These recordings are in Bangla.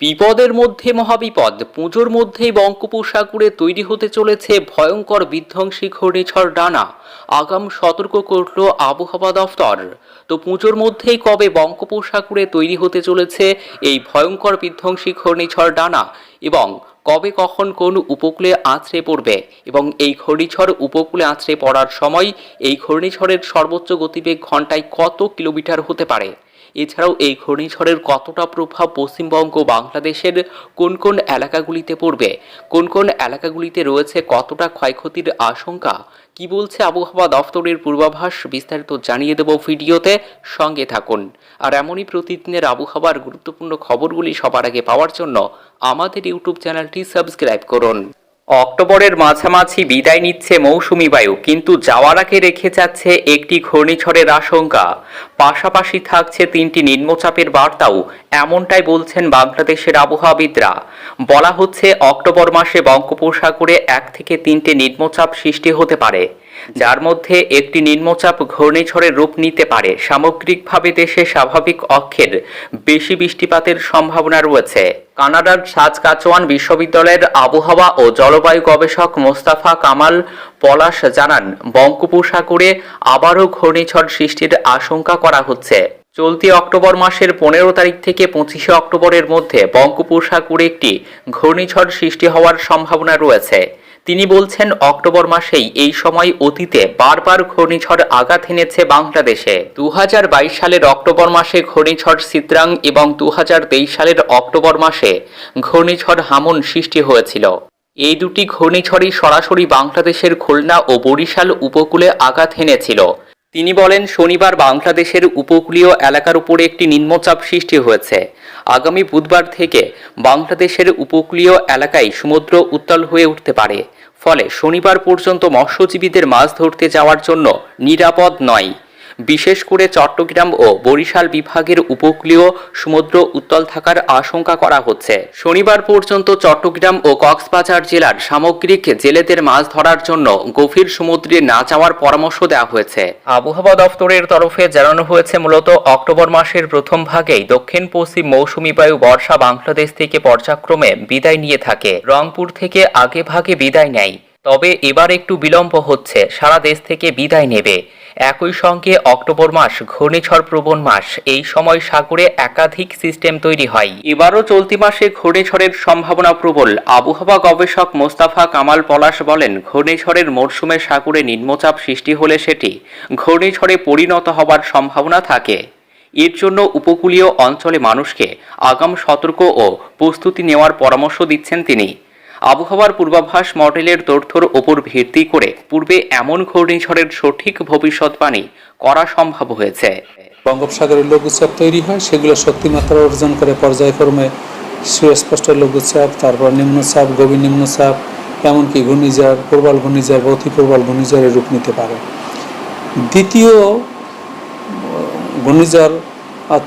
বিপদের মধ্যে মহাবিপদ, পুজোর মধ্যেই বঙ্গোপসাগরে তৈরি হতে চলেছে ভয়ঙ্কর বিধ্বংসী ঘূর্ণিঝড় ডানা। আগাম সতর্ক করল আবহাওয়া দফতর। তো পুজোর মধ্যেই কবে বঙ্গোপসাগরে তৈরি হতে চলেছে এই ভয়ঙ্কর বিধ্বংসী ঘূর্ণিঝড় ডানা? এবং কবে কখন কোন উপকূলে আছড়ে পড়বে? এবং এই ঘূর্ণিঝড় উপকূলে আছড়ে পড়ার সময় এই ঘূর্ণিঝড়ের সর্বোচ্চ গতিবেগ ঘন্টায় কত কিলোমিটার হতে পারে? এছাড়াও এই ঘূর্ণিঝড়ের কতটা প্রভাব পশ্চিমবঙ্গ বাংলাদেশের কোন কোন এলাকাগুলিতে পড়বে? কোন কোন এলাকাগুলিতে রয়েছে কতটা ক্ষয়ক্ষতির আশঙ্কা? কি বলছে আবহাওয়া দফতরের পূর্বাভাস? বিস্তারিত জানিয়ে দেব ভিডিওতে, সঙ্গে থাকুন। আর এমনই প্রতিদিনের আবহাওয়ার গুরুত্বপূর্ণ খবরগুলি সবার আগে পাওয়ার জন্য আমাদের ইউটিউব চ্যানেলটি সাবস্ক্রাইব করুন। অক্টোবরের মাঝামাঝি বিদায় নিচ্ছে মৌসুমি বায়ু, কিন্তু যাওয়ার আগে রেখে যাচ্ছে একটি ঘূর্ণিঝড়ের আশঙ্কা। পাশাপাশি থাকছে তিনটি নিম্নচাপের বার্তাও, এমনটাই বলছেন বাংলাদেশের আবহাওয়াবিদরা। বলা হচ্ছে, অক্টোবর মাসে বঙ্গোপসাগরে এক থেকে তিনটে নিম্নচাপ সৃষ্টি হতে পারে। যার মধ্যে একটি নিম্নচাপ ঘূর্ণিঝড়ের রূপ নিতে পারে। সামগ্রিকভাবে দেশে স্বাভাবিক অক্ষের বেশি বৃষ্টিপাতের সম্ভাবনা রয়েছে। কানাডার সাজকাচোয়ান বিশ্ববিদ্যালয়ের আবহাওয়া ও জলবায়ু গবেষক মোস্তাফা কামাল পলাশ জানান, বঙ্গোপসাগরে আবারও ঘূর্ণিঝড় সৃষ্টির আশঙ্কা করা হচ্ছে। চলতি অক্টোবর মাসের পনেরো তারিখ থেকে পঁচিশে অক্টোবরের মধ্যে বঙ্গোপসাগরে একটি ঘূর্ণিঝড় সৃষ্টি হওয়ার সম্ভাবনা রয়েছে। তিনি বলছেন, অক্টোবর মাসেই এই সময় অতীতে বারবার ঘূর্ণিঝড় আঘাত এনেছে বাংলাদেশে। দু হাজার বাইশ সালের অক্টোবর মাসে ঘূর্ণিঝড় সিত্রাং এবং দু হাজার তেইশ সালের অক্টোবর মাসে ঘূর্ণিঝড় হামন সৃষ্টি হয়েছিল। এই দুটি ঘূর্ণিঝড়ই সরাসরি বাংলাদেশের খুলনা ও বরিশাল উপকূলে আঘাত এনেছিল। তিনি বলেন, শনিবার বাংলাদেশের উপকূলীয় এলাকার উপরে একটি নিম্নচাপ সৃষ্টি হয়েছে। আগামী বুধবার থেকে বাংলাদেশের উপকূলীয় এলাকায় সমুদ্র উত্তাল হয়ে উঠতে পারে। ফলে শনিবার পর্যন্ত মৎস্যজীবীদের মাছ ধরতে যাওয়ার জন্য নিরাপদ নয়। বিশেষ করে চট্টগ্রাম ও বরিশাল বিভাগের উপকূলীয় সমুদ্র উত্তল থাকার আশঙ্কা করা হচ্ছে। শনিবার পর্যন্ত চট্টগ্রাম ও কক্সবাজার জেলার সামগ্রিক জেলেদের মাছ ধরার জন্য গভীর সমুদ্রে না যাওয়ার পরামর্শ দেওয়া হয়েছে। আবহাওয়া দফতরের তরফে জানানো হয়েছে, মূলত অক্টোবর মাসের প্রথম ভাগেই দক্ষিণ পশ্চিম মৌসুমী বায়ু বর্ষা বাংলাদেশ থেকে পর্যায়ক্রমে বিদায় নিয়ে থাকে। রংপুর থেকে আগে ভাগে বিদায় নেয়। তবে এবার একটু বিলম্ব হচ্ছে, সারা দেশ থেকে বিদায় নেবে। একই সঙ্গে অক্টোবর মাস, ঘূর্ণিঝড় প্রবণ মাস, এই সময় সাগরে একাধিক সিস্টেম তৈরি হয়। এবারও চলতি মাসে ঘূর্ণিঝড়ের সম্ভাবনা প্রবল। আবহাওয়া গবেষক মোস্তাফা কামাল পলাশ বলেন, ঘূর্ণিঝড়ের মরশুমে সাগরে নিম্নচাপ সৃষ্টি হলে সেটি ঘূর্ণিঝড়ে পরিণত হবার সম্ভাবনা থাকে। এর জন্য উপকূলীয় অঞ্চলে মানুষকে আগাম সতর্ক ও প্রস্তুতি নেওয়ার পরামর্শ দিচ্ছেন তিনি। আবহাওয়ার পূর্বাভাস মডেলের তথ্যর ওপর ভিত্তি করে পূর্বে এমন ঘূর্ণিঝড়ের সঠিক ভবিষ্যৎবাণী করা সম্ভব হয়েছে। বঙ্গোপসাগরে লঘুচাপ তৈরি হয়, সেগুলো শক্তিমাত্রা অর্জন করে পর্যায়ক্রমে সুস্পষ্ট লঘুচাপ, তারপর নিম্নচাপ, গভীর নিম্নচাপ, এমনকি ঘূর্ণিঝড়, প্রবল ঘূর্ণিঝড় বা অতি প্রবল ঘূর্ণিঝড়ের রূপ নিতে পারে। দ্বিতীয়, ঘূর্ণিঝড়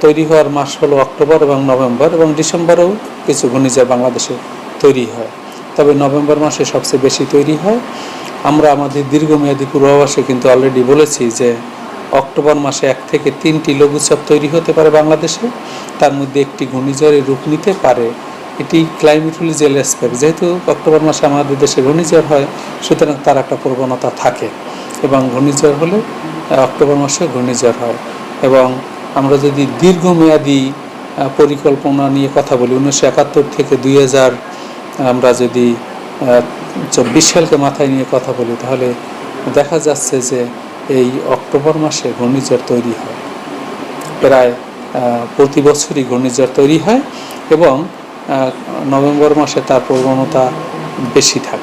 তৈরি হওয়ার মাস হলো অক্টোবর এবং নভেম্বর এবং ডিসেম্বরেও কিছু ঘূর্ণিঝড় বাংলাদেশে তৈরি হয়। তবে নভেম্বর মাসে সবচেয়ে বেশি তৈরি হয়। আমরা আমাদের দীর্ঘমেয়াদী পূর্বাভাসে কিন্তু অলরেডি বলেছি যে, অক্টোবর মাসে এক থেকে তিনটি লঘুচাপ তৈরি হতে পারে বাংলাদেশে। তার মধ্যে একটি ঘূর্ণিঝড়ের রূপ নিতে পারে। এটি ক্লাইমেটোলজিক্যাল অ্যাসপেক্ট যেহেতু অক্টোবর মাসে আমাদের দেশে ঘূর্ণিঝড় হয়, সুতরাং তার একটা প্রবণতা থাকে এবং ঘূর্ণিঝড় হলে অক্টোবর মাসে ঘূর্ণিঝড় হয়। এবং আমরা যদি দীর্ঘমেয়াদী পরিকল্পনা নিয়ে কথা বলি, উনিশশো একাত্তর থেকে দুই হাজার আমরা যদি চব্বিশ সালকে মাথায় নিয়ে কথা বলি, তাহলে দেখা যাচ্ছে যে এই অক্টোবর মাসে ঘূর্ণিঝড় তৈরি হয়। প্রায় প্রতি বছরই ঘূর্ণিঝড় তৈরি হয় এবং নভেম্বর মাসে তার প্রবণতা বেশি থাকে।